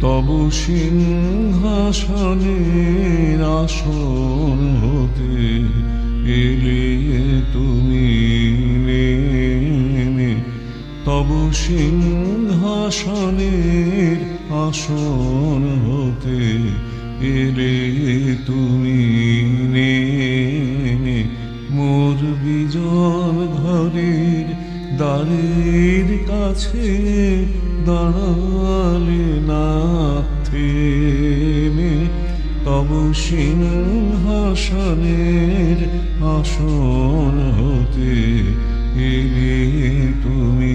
তব সিংহাসনের আসন হতে এলে তুমি নেমে। তব সিংহাসনের আসন হতে এলে তুমি নেমে। মোর বিজন ঘরের দ্বারের কাছে দাঁড়ালে না থেমে তব সিংহাসনের আসন হতে এলে তুমি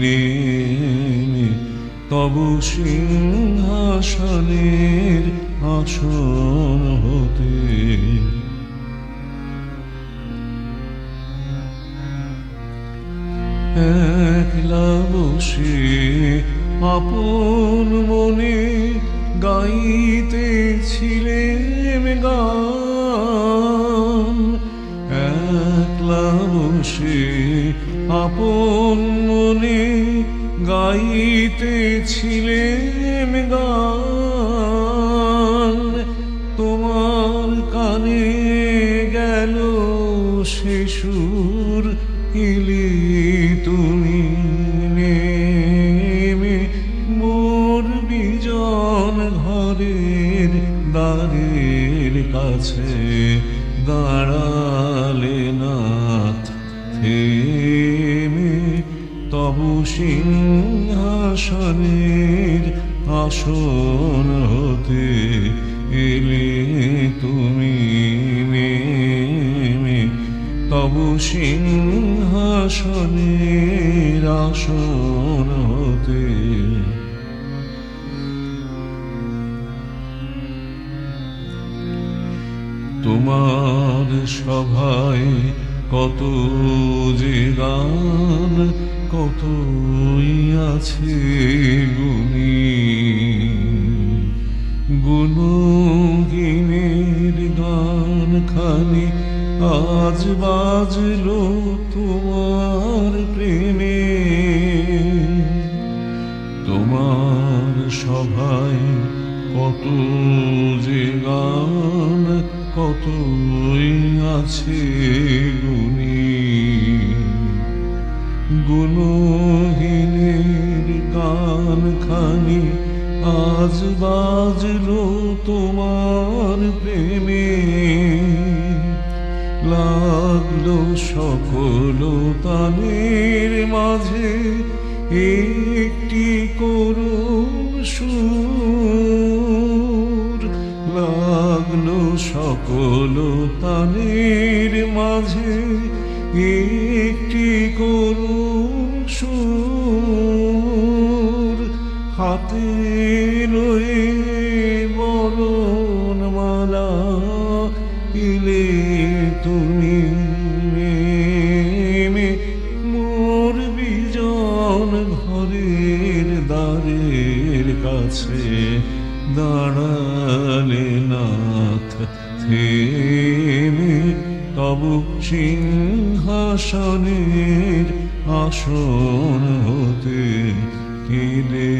নেমে, তব সিংহাসনের আসন হতে একলা বসে আপন মনে গাইতেছিলেম গান। একলা বসে আপন মনে গাইতেছিলেম গান। তোমার কানে গেল সে সুর এলে কাছে দাঁড়ালে নাথ থেমে, তবু সিংহাসনের আসন হতে এলে তুমি নেমে, তবু সিংহাসনের আসন হতে তোমার সভায় কত যে গান, কতই আছে গুণী। গুণগিনের গান খানি আজ বাজলো তোমার প্রেমে। তোমার সভায় কত যে গান কতই আছে গুণী? গুণহীনের গান খানি আজ বাজলো তোমার প্রেমে। লাগল সকল তানের মাঝে একটি করুণ সুর। সকল তানের মাঝে একটি করুণ সুর হাতে রয়ে বরণ মালা ইলে তুমি মোর বিজন ঘরের দ্বারের কাছে দাঁড়ালে। থেমে তব সিংহাসনের আসন হতে কেলে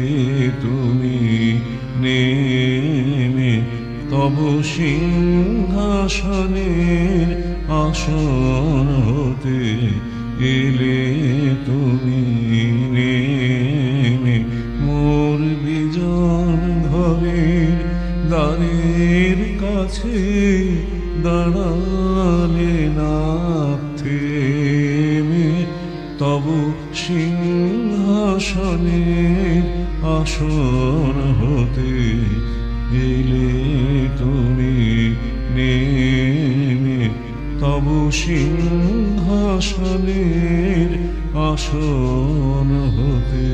তুমি নেমে তব সিংহাসনের আসন হতে এলে তুমি দ্বারের কাছে দাঁড়ালে না থেমে তব সিংহাসনের আসন হতে এলে তুমি নেমে, তব সিংহাসনের আসন হতে